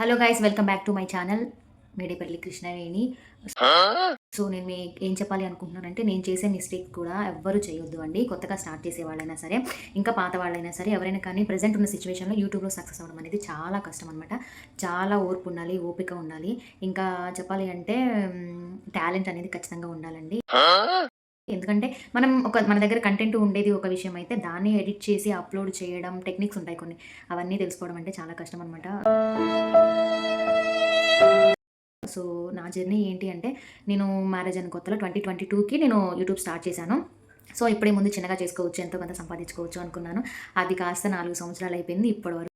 Hello guys welcome back to my channel Medepalli Krishnaveni. So నేను మీ ఏం చెప్పాలి అనుకుంటున్నానంటే నేను చేసే మిస్టేక్ కూడా ఎవ్వరు చేయొద్దు అండి. కొత్తగా స్టార్ట్ చేసే వాళ్ళైనా సరే ఇంకా పాత వాళ్ళైనా సరే ఎవరైనా కానీ ప్రజెంట్ ఉన్న సిచ్యువేషన్లో యూట్యూబ్లో సక్సెస్ అవ్వడం అనేది చాలా కష్టం అనమాట చాలా ఓర్పు ఉండాలి ఓపిక ఉండాలి. ఇంకా చెప్పాలి అంటే టాలెంట్ అనేది ఖచ్చితంగా ఉండాలండి. ఎందుకంటే మనం ఒక మన దగ్గర కంటెంట్ ఉండేది ఒక విషయం అయితే దాన్ని ఎడిట్ చేసి అప్లోడ్ చేయడం టెక్నిక్స్ ఉంటాయి కొన్ని. అవన్నీ తెలుసుకోవడం అంటే చాలా కష్టం అనమాట సో నా జర్నీ ఏంటి అంటే నేను మ్యారేజ్ అని కొత్తలో ట్వంటీ ట్వంటీ టూకి నేను యూట్యూబ్ స్టార్ట్ చేశాను. సో ఇప్పుడే ముందు చిన్నగా చేసుకోవచ్చు ఎంతో కొంత సంపాదించుకోవచ్చు అనుకున్నాను. అది కాస్త నాలుగు సంవత్సరాలు అయిపోయింది ఇప్పటి వరకు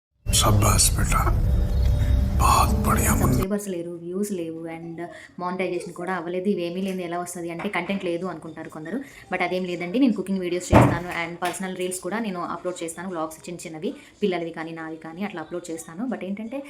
సబ్స్క్రైబర్స్ లేరు వ్యూస్ లేవు అండ్ మానిటైజేషన్ కూడా అవ్వలేదు. ఇవేమీ లేదు ఎలా వస్తుంది అంటే కంటెంట్ లేదు అనుకుంటారు కొందరు. బట్ అదేం లేదండి నేను కుకింగ్ వీడియోస్ చేస్తాను అండ్ పర్సనల్ రీల్స్ కూడా నేను అప్లోడ్ చేస్తాను బ్లాగ్స్ చిన్న చిన్నవి పిల్లలవి కానీ నావి కానీ అట్లా అప్లోడ్ చేస్తాను. బట్ ఏంటంటే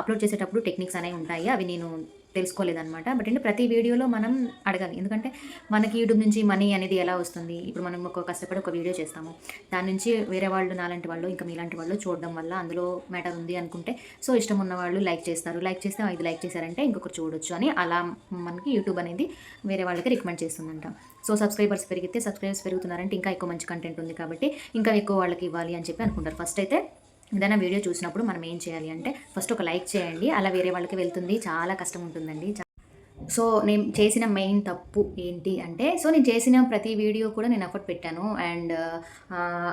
అప్లోడ్ చేసేటప్పుడు టెక్నిక్స్ అనేవి ఉంటాయి. అవి నేను తెలుసుకోలేదన్నమాట. బట్ అంటే ప్రతి వీడియోలో మనం అడగాలి. ఎందుకంటే మనకి యూట్యూబ్ నుంచి మనీ అనేది ఎలా వస్తుంది? ఇప్పుడు మనం ఒక కష్టపడి ఒక వీడియో చేస్తాము. దాని నుంచి వేరే వాళ్ళు నాలాంటి వాళ్ళు ఇంకా మీలాంటి వాళ్ళు చూడడం వల్ల అందులో మ్యాటర్ ఉంది అనుకుంటే సో ఇష్టం ఉన్న వాళ్ళు లైక్ చేస్తారు. లైక్ చేస్తే ఐదు లైక్ చేశారంటే ఇంకొకరు చూడొచ్చు అని అలా మనకి యూట్యూబ్ అనేది వేరే వాళ్ళకి రికమెండ్ చేస్తుందంట. సో సబ్స్క్రైబర్స్ పెరిగితే సబ్స్క్రైబర్స్ పెరుగుతున్నారంటే ఇంకా ఎక్కువ మంచి కంటెంట్ ఉంది కాబట్టి ఇంకా ఎక్కువ వాళ్ళకి ఇవ్వాలి అని చెప్పి అనుకుంటారు. ఫస్ట్ అయితే ఏదైనా వీడియో చూసినప్పుడు మనం ఏం చేయాలి అంటే ఫస్ట్ ఒక లైక్ చేయండి. అలా వేరే వాళ్ళకి వెళ్తుంది. చాలా కష్టం ఉంటుందండి. చా- సో నేను చేసిన మెయిన్ తప్పు ఏంటి అంటే సో నేను చేసిన ప్రతి వీడియో కూడా నేను ఎఫర్ట్ పెట్టాను. అండ్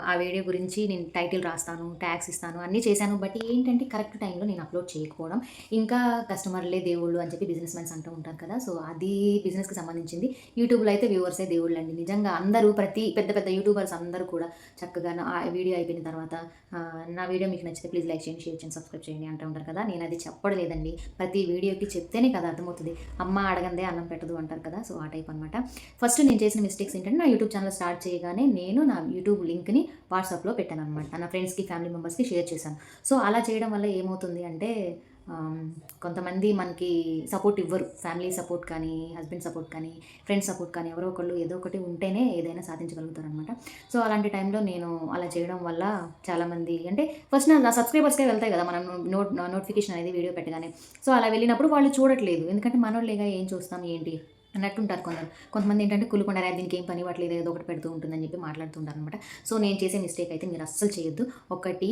ఆ వీడియో గురించి నేను టైటిల్ రాస్తాను ట్యాక్స్ ఇస్తాను అన్నీ చేశాను. బట్ ఏంటంటే కరెక్ట్ టైంలో నేను అప్లోడ్ చేయకపోవడం ఇంకా కస్టమర్లే దేవుళ్ళు అని చెప్పి బిజినెస్ మెన్స్ అంటూ ఉంటారు కదా. సో అది బిజినెస్కి సంబంధించింది. యూట్యూబ్లో అయితే వ్యూవర్సే దేవుళ్ళు అండి. నిజంగా అందరూ ప్రతి పెద్ద పెద్ద యూట్యూబర్స్ అందరూ కూడా చక్కగా ఆ వీడియో అయిపోయిన తర్వాత నా వీడియో మీకు నచ్చితే ప్లీజ్ లైక్ చేయండి షేర్ చేయండి సబ్స్క్రైబ్ చేయండి అంటూ ఉంటారు కదా. నేను అది చెప్పడం లేదండి ప్రతి వీడియోకి చెప్తేనే కదా అర్థమవుతుంది. అమ్మ అడగందే అన్నం పెట్టదు అంటారు కదా సో ఆ టైప్ అనమాట ఫస్ట్ నేను చేసిన మిస్టేక్స్ ఏంటంటే నా యూట్యూబ్ ఛానల్ స్టార్ట్ చేయగానే నేను నా యూట్యూబ్ లింక్ని వాట్సాప్లో పెట్టాను అనమాట నా ఫ్రెండ్స్కి ఫ్యామిలీ మెంబర్స్కి షేర్ చేశాను. సో అలా చేయడం వల్ల ఏమవుతుంది అంటే కొంతమంది మనకి సపోర్ట్ ఇవ్వరు. ఫ్యామిలీ సపోర్ట్ కానీ హస్బెండ్ సపోర్ట్ కానీ ఫ్రెండ్స్ సపోర్ట్ కానీ ఎవరో ఒకళ్ళు ఏదో ఒకటి ఉంటేనే ఏదైనా సాధించగలుగుతారు అనమాట సో అలాంటి టైంలో నేను అలా చేయడం వల్ల చాలామంది అంటే ఫస్ట్ నా సబ్స్క్రైబర్స్కే వెళ్తాయి కదా మనం నోట్ నోటిఫికేషన్ అనేది వీడియో పెట్టగానే. సో అలా వెళ్ళినప్పుడు వాళ్ళు చూడట్లేదు. ఎందుకంటే మనోళ్ళేగా ఏం చూస్తాం ఏంటి? అన్నట్టుంటారు కొందరు. కొంతమంది ఏంటంటే కులుకుండా దీనికి ఏం పని పట్టలేదు ఏదో ఒకటి పెడుతూ ఉంటుందని చెప్పి మాట్లాడుతుంటారు అనమాట సో నేను చేసే మిస్టేక్ అయితే మీరు అస్సలు చేయొద్దు. ఒకటి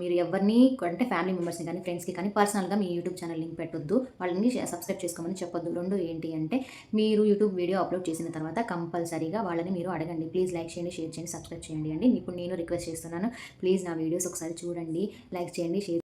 మీరు ఎవరిని అంటే ఫ్యామిలీ మెంబర్స్ని కానీ ఫ్రెండ్స్కి కానీ పర్సనల్గా మీ యూట్యూబ్ ఛానల్ లింక్ పెట్టొద్దు. వాళ్ళని సబ్స్క్రైబ్ చేసుకోమని చెప్పొద్దు. రెండు ఏంటి అంటే మీరు యూట్యూబ్ వీడియో అప్లోడ్ చేసిన తర్వాత కంపల్సరీగా వాళ్ళని మీరు అడగండి. ప్లీజ్ లైక్ చేయండి షేర్ చేయండి సబ్స్క్రైబ్ చేయండి అండి. ఇప్పుడు నేను రిక్వెస్ట్ చేస్తున్నాను. ప్లీజ్ నా వీడియోస్ ఒకసారి చూడండి. లైక్ చేయండి షేర్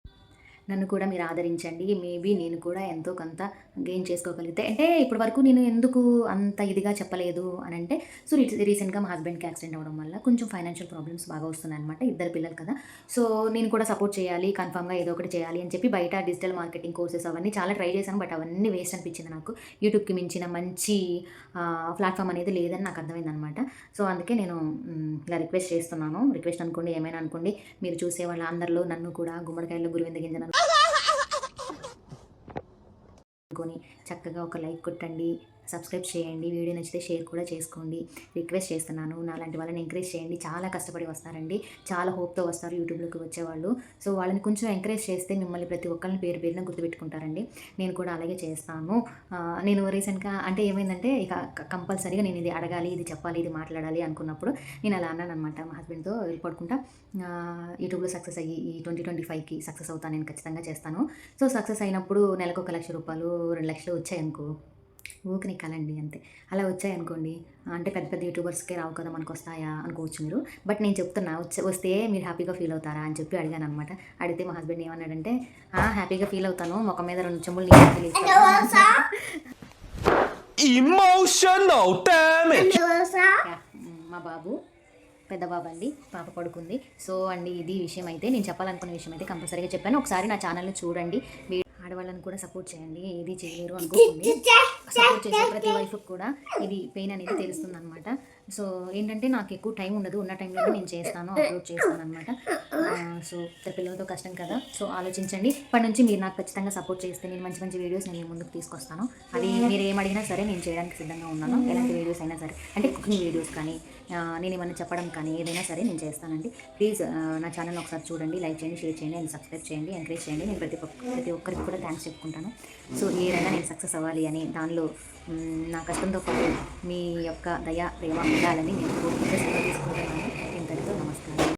నన్ను కూడా మీరు ఆదరించండి. మేబీ నేను కూడా ఎంతో కొంత గెయిన్ చేసుకోగలిగితే. అంటే ఇప్పటి వరకు నేను ఎందుకు అంత ఇదిగా చెప్పలేదు అని అంటే సో రీసెంట్గా మా హస్బెండ్కి యాక్సిడెంట్ అవ్వడం వల్ల కొంచెం ఫైనాన్షియల్ ప్రాబ్లమ్స్ బాగా వస్తున్నాయి అనమాట ఇద్దరు పిల్లలు కదా. సో నేను కూడా సపోర్ట్ చేయాలి కన్ఫామ్గా ఏదో ఒకటి చేయాలి అని చెప్పి బయట డిజిటల్ మార్కెటింగ్ కోర్సెస్ అవన్నీ చాలా ట్రై చేశాను. బట్ అవన్నీ వేస్ట్ అనిపించింది నాకు. యూట్యూబ్కి మించిన మంచి ప్లాట్ఫామ్ అనేది లేదని నాకు అర్థమైంది అనమాట సో అందుకే నేను ఇలా రిక్వెస్ట్ చేస్తున్నాను. రిక్వెస్ట్ అనుకోండి ఏమైనా అనుకోండి మీరు చూసే వాళ్ళ అందరిలో నన్ను కూడా గుమ్మడికాయలు గురువింద గింజను అనుకొని చక్కగా ఒక లైక్ కొట్టండి. సబ్స్క్రైబ్ చేయండి వీడియో నచ్చితే షేర్ కూడా చేసుకోండి. రిక్వెస్ట్ చేస్తున్నాను నాలాంటి వాళ్ళని ఎంకరేజ్ చేయండి. చాలా కష్టపడి వస్తారండి. చాలా హోప్తో వస్తారు యూట్యూబ్లోకి వచ్చేవాళ్ళు. సో వాళ్ళని కొంచెం ఎంకరేజ్ చేస్తే మిమ్మల్ని ప్రతి ఒక్కరిని పేరు పేరున గుర్తుపెట్టుకుంటారండి. నేను కూడా అలాగే చేస్తాను. నేను రీసెంట్గా అంటే ఏమైందంటే ఇక కంపల్సరీగా నేను ఇది అడగాలి ఇది చెప్పాలి ఇది మాట్లాడాలి అనుకున్నప్పుడు నేను అలా అన్నాను అనమాట మా హస్బెండ్తో వెళ్ళి పడుకుంటా యూట్యూబ్లో సక్సెస్ అయ్యి ఈ ట్వంటీ ట్వంటీ ఫైవ్కి సక్సెస్ అవుతాను నేను ఖచ్చితంగా చేస్తాను. సో సక్సెస్ అయినప్పుడు నెలకు ఒక లక్ష రూపాయలు రెండు లక్షలు వచ్చాయనుకో ఊరికి కలండి అంతే. అలా వచ్చాయనుకోండి అంటే పెద్ద పెద్ద యూట్యూబర్స్కే రావు కదా మనకు వస్తాయా అనుకోవచ్చు మీరు. బట్ నేను చెప్తున్నా వచ్చే వస్తే మీరు హ్యాపీగా ఫీల్ అవుతారా అని చెప్పి అడిగాను అనమాట అడిగితే మా హస్బెండ్ ఏమన్నాడంటే "ఆ, హ్యాపీగా ఫీల్ అవుతాను ఒక మీద రెండు చెంబులు నీళ్ళు తెలియదు Emotional damage. మా బాబు పెద్ద బాబు అండి పాప పడుకుంది సో అండి ఇది విషయం అయితే నేను చెప్పాలనుకున్న విషయం అయితే కంపల్సరీగా చెప్పాను. ఒకసారి నా ఛానల్ని చూడండి. మీ ఆడవాళ్ళని కూడా సపోర్ట్ చేయండి. ఇది చేయలేరు అనుకోకండి సపోర్ట్ చేసే ప్రతి వైఫ్కి కూడా ఇది పెయిన్ అనేది తెలుస్తుంది అనమాట సో ఏంటంటే నాకు ఎక్కువ టైం ఉండదు. ఉన్న టైంలో నేను చేస్తాను అప్లోడ్ చేస్తాను అనమాట సో ఇద్దరు పిల్లలతో కష్టం కదా. సో ఆలోచించండి. ఇప్పటి నుంచి మీరు నాకు ఖచ్చితంగా సపోర్ట్ చేస్తే నేను మంచి మంచి వీడియోస్ నేను ముందుకు తీసుకొస్తాను. అది మీరు ఏం అడిగినా సరే నేను చేయడానికి సిద్ధంగా ఉన్నాను. ఎలాంటి వీడియోస్ అయినా సరే. అంటే కుకింగ్ వీడియోస్ కానీ నేను ఏమైనా చెప్పడం కానీ ఏదైనా సరే నేను చేస్తానండి. ప్లీజ్ నా ఛానల్ ఒకసారి చూడండి. లైక్ చేయండి షేర్ చేయండి అండ్ సబ్స్క్రైబ్ చేయండి ఎంకరేజ్ చేయండి. నేను ప్రతి ఒక్క ప్రతి ఒక్కరికి కూడా థ్యాంక్స్ చెప్పుకుంటాను. సో ఏదైనా నేను సక్సెస్ అవ్వాలి అని దానిలో జీవితంలో నా కష్టంతో పాటు మీ యొక్క దయ ప్రేమ ఉండాలని నేను కోరుకుంటే సెలవు తీసుకుంటున్నాను. ఇంతటితో నమస్కారం.